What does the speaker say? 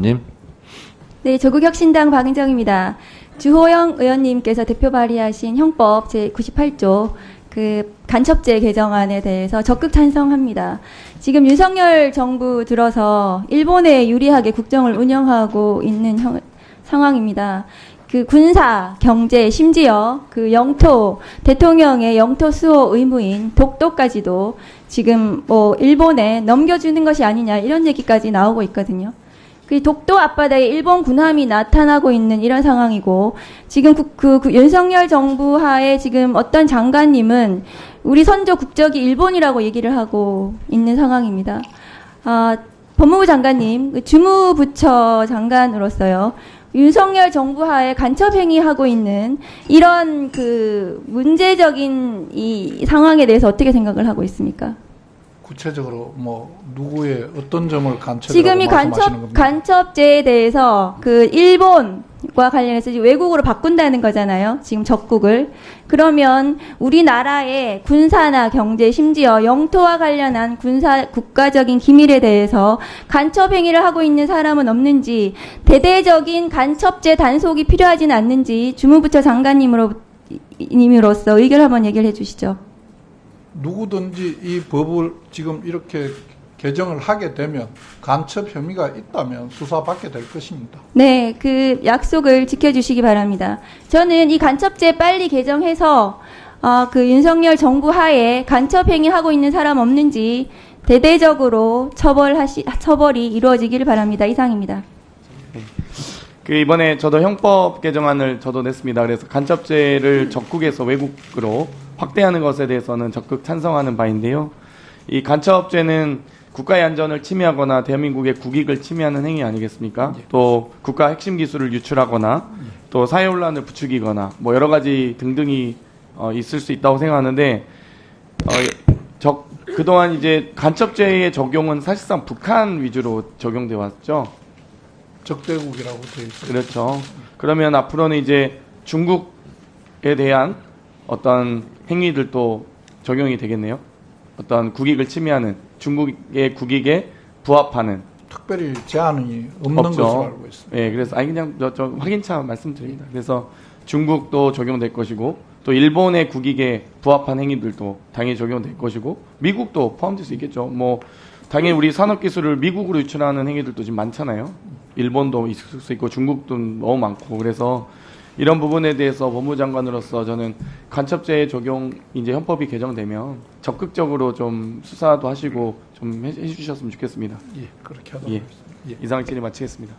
의원님. 네, 조국혁신당 박은정입니다. 주호영 의원님께서 대표 발의하신 형법 제98조 그 간첩죄 개정안에 대해서 적극 찬성합니다. 지금 윤석열 정부 들어서 일본에 유리하게 국정을 운영하고 있는 형- 상황입니다. 그 군사, 경제, 심지어 그 영토, 대통령의 영토 수호 의무인 독도까지도 지금 뭐 일본에 넘겨주는 것이 아니냐 이런 얘기까지 나오고 있거든요. 그 독도 앞바다에 일본 군함이 나타나고 있는 이런 상황이고 지금 국- 그, 그 윤석열 정부 하에 지금 어떤 장관님은 우리 선조 국적이 일본이라고 얘기를 하고 있는 상황입니다. 아, 법무부 장관님, 그 주무부처 장관으로서요. 윤석열 정부 하에 간첩 행위하고 있는 이런 그 문제적인 이 상황에 대해서 어떻게 생각을 하고 있습니까? 구체적으로 뭐 누구의 어떤 점을 간첩이라고 지금 이 간첩? 간첩죄에 대해서 그 일본과 관련해서 외국으로 바꾼다는 거잖아요. 지금 적국을 그러면 우리나라의 군사나 경제 심지어 영토와 관련한 군사 국가적인 기밀에 대해서 간첩 행위를 하고 있는 사람은 없는지 대대적인 간첩죄 단속이 필요하지는 않는지 주무부처 장관님으로 님으로서 의견 한번 얘기를 해주시죠. 누구든지 이 법을 지금 이렇게 개정을 하게 되면 간첩 혐의가 있다면 수사받게 될 것입니다. 네, 그 약속을 지켜주시기 바랍니다. 저는 이 간첩죄 빨리 개정해서 어, 그 윤석열 정부 하에 간첩 행위하고 있는 사람 없는지 대대적으로 처벌하시 처벌이 이루어지기를 바랍니다. 이상입니다. 그 이번에 저도 형법 개정안을 저도 냈습니다. 그래서 간첩죄를 적국에서 외국으로 확대하는 것에 대해서는 적극 찬성하는 바인데요. 이 간첩죄는 국가의 안전을 침해하거나 대한민국의 국익을 침해하는 행위 아니겠습니까? 또 국가 핵심 기술을 유출하거나 또 사회 혼란을 부추기거나 뭐 여러 가지 등등이 어, 있을 수 있다고 생각하는데 어, 적, 그동안 이제 간첩죄의 적용은 사실상 북한 위주로 적용돼 왔죠. 적대국이라고 되어 있습니다. 그렇죠. 그러면 앞으로는 이제 중국에 대한 어떤 행위들도 적용이 되겠네요. 어떤 국익을 침해하는 중국의 국익에 부합하는 특별히 제한이 없는 없죠. 것으로 알고 있습니다. 예, 그래서 아니 그냥 저, 저 확인차 말씀드립니다. 그래서 중국도 적용될 것이고 또 일본의 국익에 부합한 행위들도 당연히 적용될 것이고 미국도 포함될 수 있겠죠. 뭐 당연히 우리 산업 기술을 미국으로 유출하는 행위들도 지금 많잖아요. 일본도 있을 수 있고 중국도 너무 많고 그래서 이런 부분에 대해서 법무장관으로서 저는 간첩죄 적용 이제 헌법이 개정되면 적극적으로 좀 수사도 하시고 좀 해, 해주셨으면 좋겠습니다. 예, 그렇게 하도록 예. 하겠습니다. 예. 이상 질의 마치겠습니다.